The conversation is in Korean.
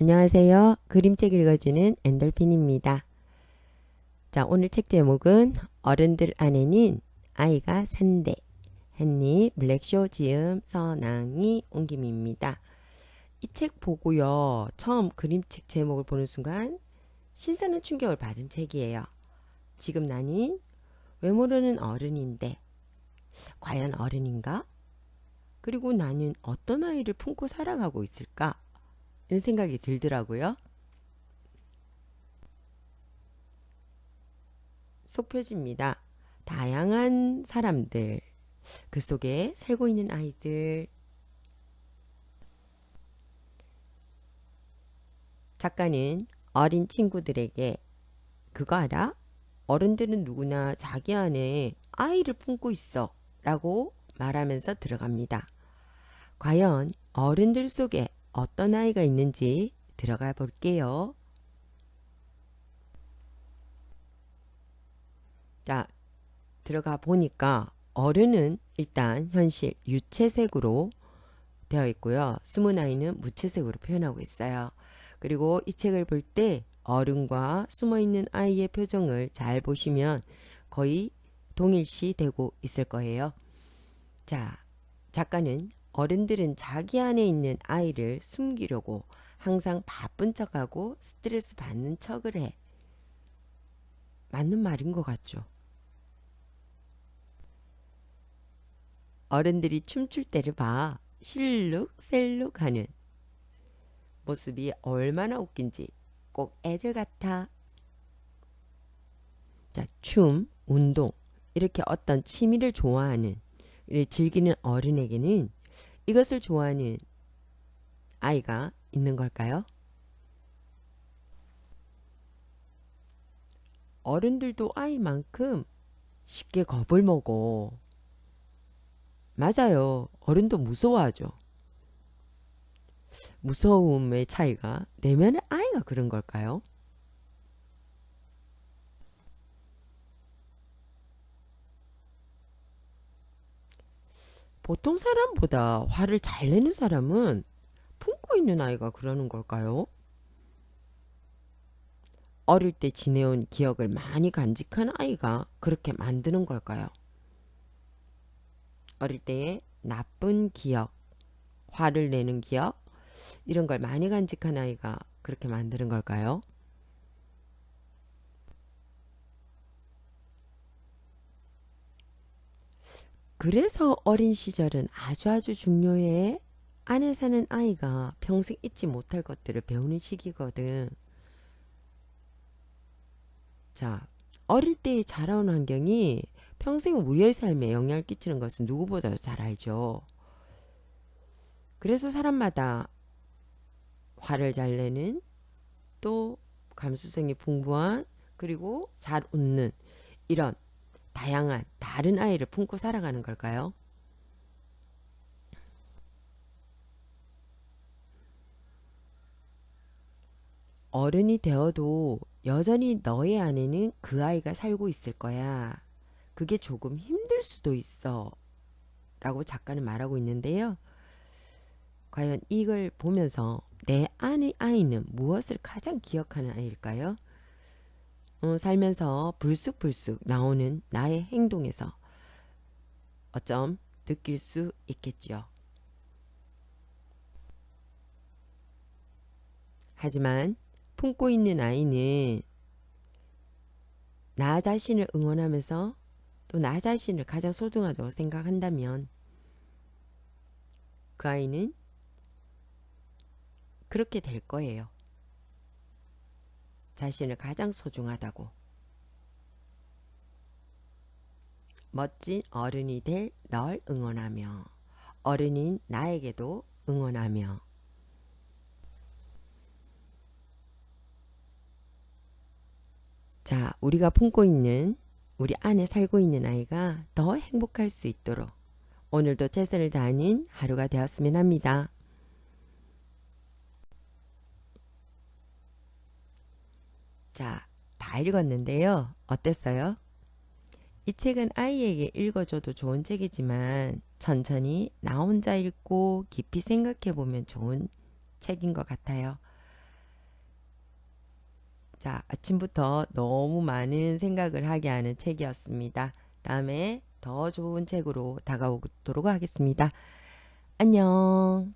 안녕하세요. 그림책 읽어주는 엔돌핀입니다. 자, 오늘 책 제목은 어른들 안에는 아이가 산대. 헨리 블랙쇼 지음 서낭이 옮김입니다. 이 책 보고요. 처음 그림책 제목을 보는 순간 신선한 충격을 받은 책이에요. 지금 나는 왜 모르는 어른인데 과연 어른인가? 그리고 나는 어떤 아이를 품고 살아가고 있을까? 이런 생각이 들더라고요. 속표지입니다. 다양한 사람들, 그 속에 살고 있는 아이들. 작가는 어린 친구들에게 그거 알아? 어른들은 누구나 자기 안에 아이를 품고 있어 라고 말하면서 들어갑니다. 과연 어른들 속에 어떤 아이가 있는지 들어가 볼게요. 자, 들어가 보니까 어른은 일단 현실 유채색으로 되어 있고요. 숨은 아이는 무채색으로 표현하고 있어요. 그리고 이 책을 볼 때 어른과 숨어 있는 아이의 표정을 잘 보시면 거의 동일시 되고 있을 거예요. 자, 작가는 어른들은 자기 안에 있는 아이를 숨기려고 항상 바쁜 척하고 스트레스 받는 척을 해. 맞는 말인 것 같죠? 어른들이 춤출 때를 봐. 실룩, 셀룩 하는 모습이 얼마나 웃긴지 꼭 애들 같아. 자, 춤, 운동, 이렇게 어떤 취미를 좋아하는, 즐기는 어른에게는 이것을 좋아하는 아이가 있는 걸까요? 어른들도 아이만큼 쉽게 겁을 먹어. 맞아요. 어른도 무서워하죠. 무서움의 차이가 내면의 아이가 그런 걸까요? 보통 사람보다 화를 잘 내는 사람은 품고 있는 아이가 그러는 걸까요? 어릴 때 지내온 기억을 많이 간직한 아이가 그렇게 만드는 걸까요? 어릴 때의 나쁜 기억, 화를 내는 기억, 이런 걸 많이 간직한 아이가 그렇게 만드는 걸까요? 그래서 어린 시절은 아주 아주 중요해. 안에 사는 아이가 평생 잊지 못할 것들을 배우는 시기거든. 자, 어릴 때 자라온 환경이 평생 우리의 삶에 영향을 끼치는 것은 누구보다도 잘 알죠. 그래서 사람마다 화를 잘 내는 또 감수성이 풍부한 그리고 잘 웃는 이런 다양한 다른 아이를 품고 살아가는 걸까요? 어른이 되어도 여전히 너의 안에는 그 아이가 살고 있을 거야. 그게 조금 힘들 수도 있어. 라고 작가는 말하고 있는데요. 과연 이걸 보면서 내 안의 아이는 무엇을 가장 기억하는 아이일까요? 어, 살면서 불쑥불쑥 나오는 나의 행동에서 어쩜 느낄 수 있겠지요. 하지만 품고 있는 아이는 나 자신을 응원하면서 또 나 자신을 가장 소중하다고 생각한다면 그 아이는 그렇게 될 거예요. 자신을 가장 소중하다고. 멋진 어른이 될 널 응원하며 어른인 나에게도 응원하며 자, 우리가 품고 있는 우리 안에 살고 있는 아이가 더 행복할 수 있도록 오늘도 최선을 다하는 하루가 되었으면 합니다. 자, 다 읽었는데요. 어땠어요? 이 책은 아이에게 읽어줘도 좋은 책이지만 천천히 나 혼자 읽고 깊이 생각해 보면 좋은 책인 것 같아요. 자, 아침부터 너무 많은 생각을 하게 하는 책이었습니다. 다음에 더 좋은 책으로 다가오도록 하겠습니다. 안녕.